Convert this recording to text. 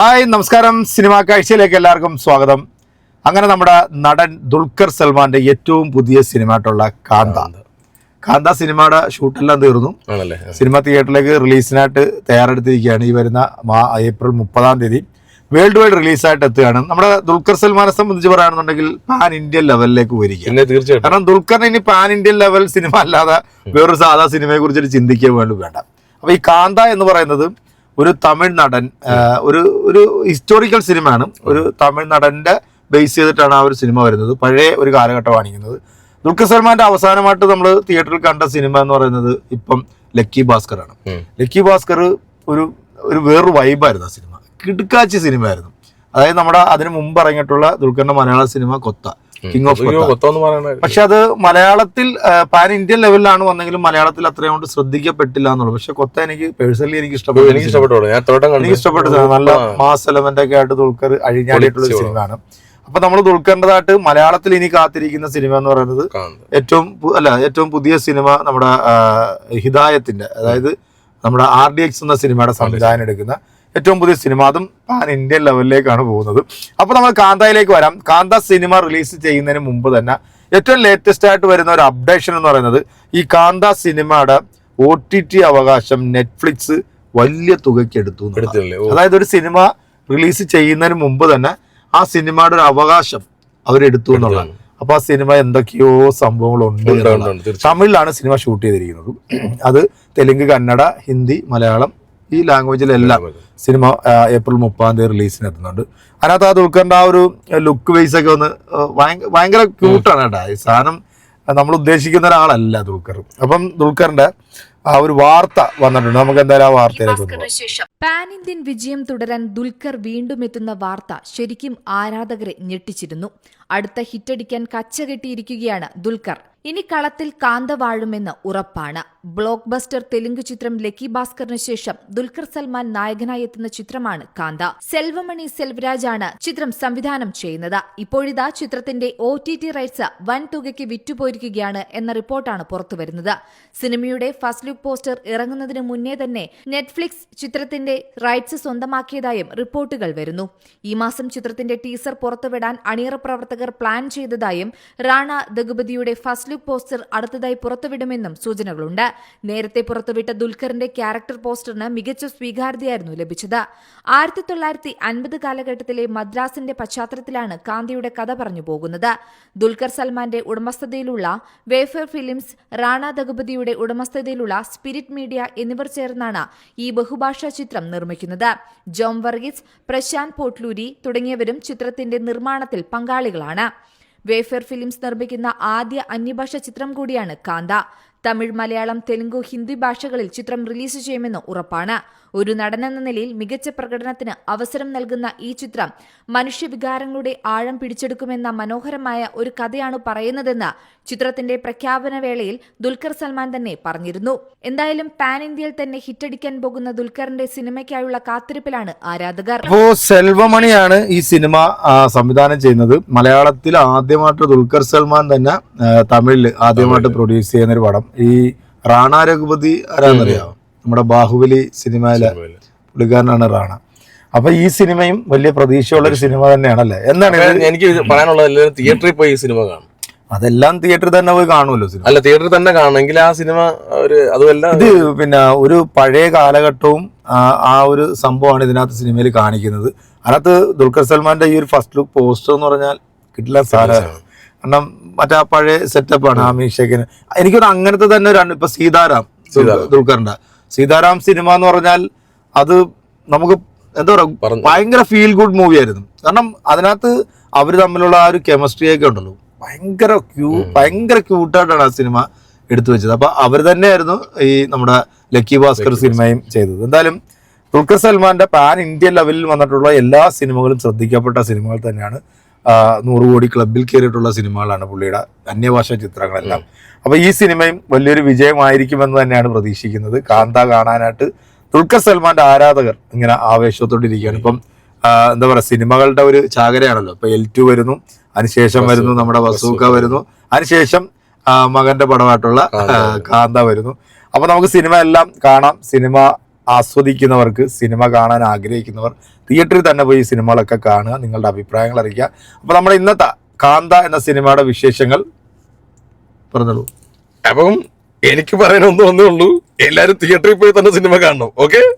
Hi നമസ്കാരം. Cinema കാഴ്ചയിലേക്ക് എല്ലാവർക്കും സ്വാഗതം. അങ്ങനെ നമ്മുടെ നടൻ ദുൽഖർ സൽമാന്റെ ഏറ്റവും പുതിയ സിനിമയായിട്ടുള്ള കാന്ത. കാന്ത. സിനിമയുടെ ഷൂട്ടെല്ലാം തീർന്നു. സിനിമ തിയേറ്ററിലേക്ക് റിലീസിനായിട്ട് തയ്യാറെടുത്തിരിക്കുകയാണ്. ഈ വരുന്ന ഏപ്രിൽ മുപ്പതാം തീയതി വേൾഡ് വൈഡ് റിലീസായിട്ട് എത്തുകയാണ്. നമ്മുടെ ദുൽഖർ സൽമാനെ സംബന്ധിച്ച് പറയുകയാണെന്നുണ്ടെങ്കിൽ പാൻ ഇന്ത്യൻ ലെവലിലേക്ക് തീർച്ചയായിട്ടും. കാരണം ദുൽഖറിന് ഇനി പാൻ ഇന്ത്യൻ ലെവൽ സിനിമ അല്ലാതെ വേറൊരു സാധാ സിനിമയെ കുറിച്ചിട്ട് ചിന്തിക്കുക വേണ്ടി വേണ്ട. അപ്പൊ ഈ കാന്ത എന്ന് പറയുന്നത് ഒരു തമിഴ് നടൻ ഒരു ഒരു ഹിസ്റ്റോറിക്കൽ സിനിമയാണ് ഒരു തമിഴ് നടന്റെ ബേസ് ചെയ്തിട്ടാണ് ആ ഒരു സിനിമ വരുന്നത്. പഴയ ഒരു കാലഘട്ടം കാണിക്കുന്നത്. ദുൽഖർ സൽമാന്റെ അവസാനമായിട്ട് നമ്മൾ തിയേറ്ററിൽ കണ്ട സിനിമ എന്ന് പറയുന്നത് ഇപ്പം ലക്കി ഭാസ്കർ ആണ്. ലക്കി ഭാസ്കർ ഒരു ഒരു വേറൊരു വൈബായിരുന്നു ആ സിനിമ കിടുക്കാച്ചി സിനിമയായിരുന്നു അതായത് നമ്മുടെ അതിന് മുമ്പ് ഇറങ്ങിയിട്ടുള്ള ദുൽഖറിന്റെ മലയാള സിനിമ കൊത്ത. കിങ് ഓഫ് പക്ഷെ അത് മലയാളത്തിൽ പാൻ ഇന്ത്യൻ ലെവലിലാണ് വന്നെങ്കിലും മലയാളത്തിൽ അത്രയും കൊണ്ട് ശ്രദ്ധിക്കപ്പെട്ടില്ല എന്നുള്ളത് പക്ഷെ കൊത്ത എനിക്ക് പേഴ്സണലി എനിക്ക് ഇഷ്ടപ്പെട്ടു. എനിക്ക് ഇഷ്ടപ്പെട്ടു എനിക്ക് ഇഷ്ടപ്പെട്ടു. നല്ല മാസ് എലമെന്റ് ഒക്കെ ആയിട്ട് ദുൽഖർ അഴിഞ്ഞാടിയിട്ടുള്ള സിനിമയാണ്. അപ്പൊ നമ്മൾ ദുൽഖറിന്റെതായിട്ട് മലയാളത്തിൽ ഇനി കാത്തിരിക്കുന്ന സിനിമ എന്ന് പറയുന്നത് ഏറ്റവും അല്ല ഏറ്റവും പുതിയ സിനിമ നമ്മുടെ ഹിദായത്തിന്റെ അതായത് നമ്മുടെ ആർ ഡി എക്സ് എന്ന സിനിമയുടെ സംവിധാനം എടുക്കുന്ന ഏറ്റവും പുതിയ സിനിമ അതും പാൻ ഇന്ത്യൻ ലെവലിലേക്കാണ് പോകുന്നത്. അപ്പോൾ നമ്മൾ കാന്തയിലേക്ക് വരാം. കാന്ത സിനിമ റിലീസ് ചെയ്യുന്നതിന് മുമ്പ് തന്നെ ഏറ്റവും ലേറ്റസ്റ്റ് ആയിട്ട് വരുന്ന ഒരു അപ്ഡേഷൻ എന്ന് പറയുന്നത് ഈ കാന്ത സിനിമയുടെ ഒ ടി ടി അവകാശം നെറ്റ്ഫ്ലിക്സ് വലിയ തുകയ്ക്ക് എടുത്തു. അതായത് ഒരു സിനിമ റിലീസ് ചെയ്യുന്നതിന് മുമ്പ് തന്നെ ആ സിനിമയുടെ ഒരു അവകാശം അവരെടുത്തു എന്നുള്ളതാണ്. അപ്പൊ ആ സിനിമ എന്തൊക്കെയോ സംഭവങ്ങളുണ്ട്. തമിഴിലാണ് സിനിമ ഷൂട്ട് ചെയ്തിരിക്കുന്നത്. അത് തെലുങ്ക് കന്നഡ ഹിന്ദി മലയാളം ഈ ലാംഗ്വേജിലെല്ലാം സിനിമ ഏപ്രിൽ മുപ്പതാം തീയതി റിലീസിന് എത്തുന്നുണ്ട് അതിനകത്ത് ആ ദുൽഖറിന്റെ ആ ഒരു ലുക്ക് വൈസ് ഒക്കെ ഒന്ന് ഭയങ്കര ക്യൂട്ടാണ് കേട്ടോ. ഈ സാധനം നമ്മൾ ഉദ്ദേശിക്കുന്ന ഒരാളല്ല ദുൽഖർ. അപ്പം ദുൽഖറിന്റെ ആ ഒരു വാർത്ത വന്നിട്ടുണ്ട്. നമുക്ക് എന്തായാലും ആ വാർത്തയിലേക്ക് പാൻ ഇന്ത്യൻ വിജയം തുടരാൻ ദുൽഖർ വീണ്ടും എത്തുന്ന വാർത്ത ശരിക്കും ആരാധകരെ ഞെട്ടിച്ചിരുന്നു. അടുത്ത ഹിറ്റടിക്കാൻ കച്ചകെട്ടിയിരിക്കുകയാണ് ദുൽഖർ. ഇനി കളത്തിൽ കാന്ത വാഴുമെന്ന് ഉറപ്പാണ്. ബ്ലോക്ക് ബസ്റ്റർ തെലുങ്ക് ചിത്രം ലക്കി ഭാസ്കറിന് ശേഷം ദുൽഖർ സൽമാൻ നായകനായി എത്തുന്ന ചിത്രമാണ് കാന്ത. സെൽവമണി സെൽവരാജ് ആണ് ചിത്രം സംവിധാനം ചെയ്യുന്നത്. ഇപ്പോഴിതാ ചിത്രത്തിന്റെ ഒ ടി ടി റൈറ്റ്സ് വൻ തുകയ്ക്ക് വിറ്റുപോയിരിക്കുകയാണ് എന്ന റിപ്പോർട്ടാണ് പുറത്തുവരുന്നത്. സിനിമയുടെ ഫസ്റ്റ് ലുക്ക് പോസ്റ്റർ ഇറങ്ങുന്നതിന് മുന്നേ തന്നെ നെറ്റ്ഫ്ലിക്സ് ചിത്രത്തിന്റെ റൈറ്റ്സ് സ്വന്തമാക്കിയതായും റിപ്പോർട്ടുകൾ വരുന്നു. ഈ മാസം ചിത്രത്തിന്റെ ടീസർ പുറത്തുവിടാൻ അണിയറ പ്രവർത്തകർ പ്ലാൻ ചെയ്തതായും റാണ ദഗുപതിയുടെ ഫസ്റ്റ് ലുക്ക് പോസ്റ്റർ അടുത്തതായി പുറത്തുവിടുമെന്നും സൂചനകളുണ്ട്. നേരത്തെ പുറത്തുവിട്ട ദുൽഖറിന്റെ ക്യാരക്ടർ പോസ്റ്ററിന് മികച്ച സ്വീകാര്യതയായിരുന്നു ലഭിച്ചത്. ആയിരത്തി തൊള്ളായിരത്തി അൻപത് കാലഘട്ടത്തിലെ മദ്രാസിന്റെ പശ്ചാത്തലത്തിലാണ് കാന്തിയുടെ കഥ പറഞ്ഞു പോകുന്നത്. ദുൽഖർ സൽമാന്റെ ഉടമസ്ഥതയിലുള്ള വേഫർ ഫിലിംസ് റാണ ദഗുപതിയുടെ ഉടമസ്ഥതയിലുള്ള സ്പിരിറ്റ് മീഡിയ എന്നിവർ ചേർന്നാണ് ഈ ബഹുഭാഷാ ചിത്രം നിർമ്മിക്കുന്നത്. ജോം വർഗീസ് പ്രശാന്ത് പോട്ട്ലൂരി തുടങ്ങിയവരും ചിത്രത്തിന്റെ നിർമ്മാണത്തിൽ പങ്കാളികളാണ്. വേഫെയർ ഫിലിംസ് നിർമ്മിക്കുന്ന ആദ്യ അന്യഭാഷ ചിത്രം കൂടിയാണ് കാന്ത. തമിഴ് മലയാളം തെലുങ്കു ഹിന്ദി ഭാഷകളിൽ ചിത്രം റിലീസ് ചെയ്യുമെന്ന് ഉറപ്പാണ്. ഒരു നടനെന്ന നിലയിൽ മികച്ച പ്രകടനത്തിന് അവസരം നൽകുന്ന ഈ ചിത്രം മനുഷ്യവികാരങ്ങളുടെ ആഴം പിടിച്ചെടുക്കുമെന്ന മനോഹരമായ ഒരു കഥയാണ് പറയുന്നതെന്ന് ചിത്രത്തിന്റെ പ്രഖ്യാപന വേളയിൽ ദുൽഖർ സൽമാൻ തന്നെ പറഞ്ഞിരുന്നു. എന്തായാലും പാൻ ഇന്ത്യയിൽ തന്നെ ഹിറ്റടിക്കാൻ പോകുന്ന ദുൽഖറിന്റെ സിനിമയ്ക്കായുള്ള കാത്തിരിപ്പിലാണ് ആരാധകർ. സെൽവമണിയാണ് ഈ സിനിമ സംവിധാനം ചെയ്യുന്നത്. മലയാളത്തിൽ ആദ്യമായിട്ട് ദുൽഖർ സൽമാൻ തന്നെ തമിഴിൽ തമിഴിൽ ആദ്യമായിട്ട് പ്രൊഡ്യൂസ് ചെയ്യുന്ന ഒരു പടം. ഈ റാണ രഘുപതി ആരാന്നറിയാമോ നമ്മുടെ ബാഹുബലി സിനിമയിലെ പുള്ളിക്കാരനാണ് റാണ. അപ്പൊ ഈ സിനിമയും വലിയ പ്രതീക്ഷയുള്ള ഒരു സിനിമ തന്നെയാണല്ലേ? എന്താണ്? എനിക്ക് പറയാനുള്ളത് എല്ലാവരും തിയേറ്ററിൽ പോയി ഈ സിനിമ കാണും. അതെല്ലാം തിയേറ്ററിൽ തന്നെ പോയി കാണുമല്ലോ സിനിമ? അല്ല തിയേറ്ററിൽ തന്നെ കാണണമെങ്കിൽ ആ സിനിമ ഒരു അതുമല്ല ഇത് പിന്നെ ഒരു പഴയ കാലഘട്ടവും ആ, ഒരു സംഭവമാണ് ഇതിനകത്ത് സിനിമയിൽ കാണിക്കുന്നത്. അതിനകത്ത് ദുൽഖർ സൽമാന്റെ ഈ ഒരു ഫസ്റ്റ് ലുക്ക് പോസ്റ്റർ എന്ന് പറഞ്ഞാൽ കിട്ടില്ല സാധനമാണ് കാരണം മറ്റേ ആ പഴയ സെറ്റപ്പാണ് ആ മീഷക്കിന് എനിക്കൊരു അങ്ങനത്തെ തന്നെ ഒരു ഇപ്പൊ സീതാറാം ദുൽ- ദുൽഖറിന്റെ. സീതാരാം സിനിമ എന്ന് പറഞ്ഞാൽ അത് നമുക്ക് എന്താ പറയുക. ഭയങ്കര ഫീൽ ഗുഡ് മൂവി ആയിരുന്നു. കാരണം അതിനകത്ത് അവർ തമ്മിലുള്ള ആ ഒരു കെമിസ്ട്രി ഒക്കെ ഉണ്ടല്ലോ. ഭയങ്കര ക്യൂ ഭയങ്കര ക്യൂട്ടായിട്ടാണ് ആ സിനിമ എടുത്തു വെച്ചത്. അപ്പൊ അവർ തന്നെയായിരുന്നു ഈ നമ്മുടെ ലക്കി ഭാസ്കർ സിനിമയും ചെയ്തത്. എന്തായാലും ദുൽഖർ സൽമാന്റെ പാൻ ഇന്ത്യൻ ലെവലിൽ വന്നിട്ടുള്ള എല്ലാ സിനിമകളും ശ്രദ്ധിക്കപ്പെട്ട സിനിമകൾ തന്നെയാണ്. നൂറ് കോടി ക്ലബിൽ കയറിയിട്ടുള്ള സിനിമകളാണ് പുള്ളിയുടെ അന്യഭാഷാ ചിത്രങ്ങളെല്ലാം. അപ്പൊ ഈ സിനിമയും വലിയൊരു വിജയമായിരിക്കുമെന്ന് തന്നെയാണ് പ്രതീക്ഷിക്കുന്നത്. കാന്ത കാണാനായിട്ട് ദുൽഖർ സൽമാന്റെ ആരാധകർ ഇങ്ങനെ ആവേശത്തോട്ടിരിക്കുകയാണ് ഇപ്പം എന്താ പറയാ സിനിമകളുടെ ഒരു ചാകരയാണല്ലോ. ഇപ്പൊ എൽ ടു വരുന്നു അതിനുശേഷം വരുന്നു നമ്മുടെ വസൂക്ക വരുന്നു അതിനുശേഷം മകന്റെ പടമായിട്ടുള്ള കാന്ത വരുന്നു. അപ്പൊ നമുക്ക് സിനിമ എല്ലാം കാണാം. സിനിമ ആസ്വദിക്കുന്നവർക്ക് സിനിമ കാണാൻ ആഗ്രഹിക്കുന്നവർ തിയേറ്ററിൽ തന്നെ പോയി സിനിമകളൊക്കെ കാണുക നിങ്ങളുടെ അഭിപ്രായങ്ങൾ അറിയിക്കുക. അപ്പോൾ നമ്മുടെ ഇന്നത്തെ കാന്ത എന്ന സിനിമയുടെ വിശേഷങ്ങൾ പറഞ്ഞോളൂ. അപ്പം എനിക്ക് പറയാനൊന്നും ഒന്നേ ഉള്ളൂ. എല്ലാവരും തിയേറ്ററിൽ പോയി തന്നെ സിനിമ കാണണം. ഓക്കെ?